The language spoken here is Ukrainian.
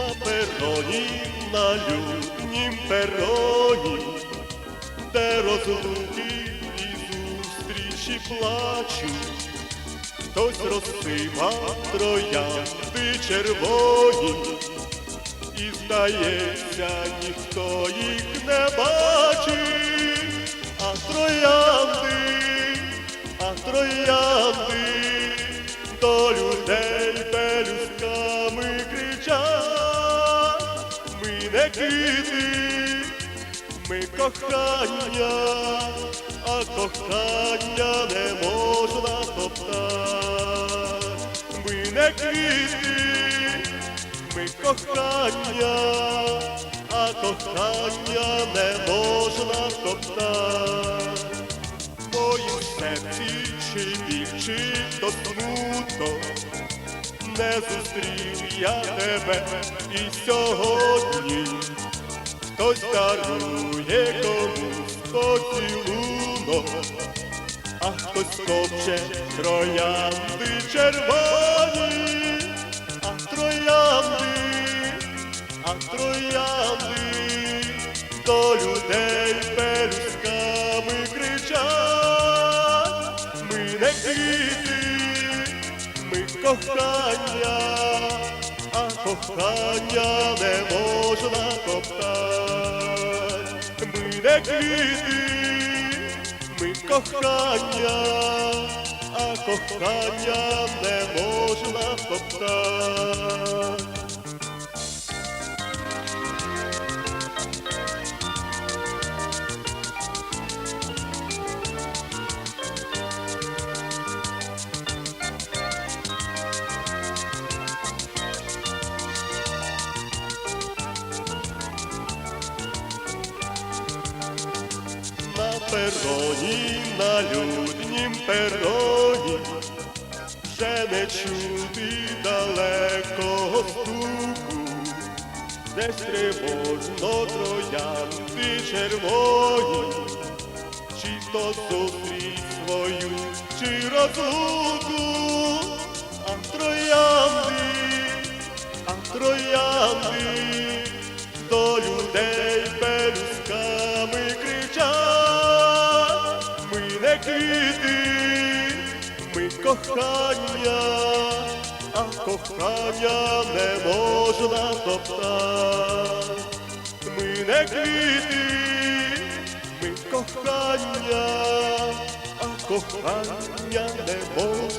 на пероні, на люднім пероні, де розлуки і зустрічі плачуть, хтось розсипав троянди червоні, і здається, ніхто їх не бачить, а троянди, не кити, ми кохання, а кохання не можна топтати. Ми не квіти, ми кохання, а кохання не можна топтати. Моїм серці чи біль, то смуток, не зустрів я тебе і сьогодні хтось дарує комусь поцілунок, а хтось копче троянди червоні, а троянди, а троянди до людей пелюсками кричать, ми не квіти, ми кохання, кохання не можна топтати. Не квіти, ми кохання, а кохання не можна топтати. Пероні, на люднім пероні, вже не чути далекого стуку, десь тривожно троянди червоні, чи то зустріч свою, чи розлуку, а троянди, а троянди квіти, ми кохання, а кохання не можна топтати. Ми не квіти, ми кохання, а кохання не можна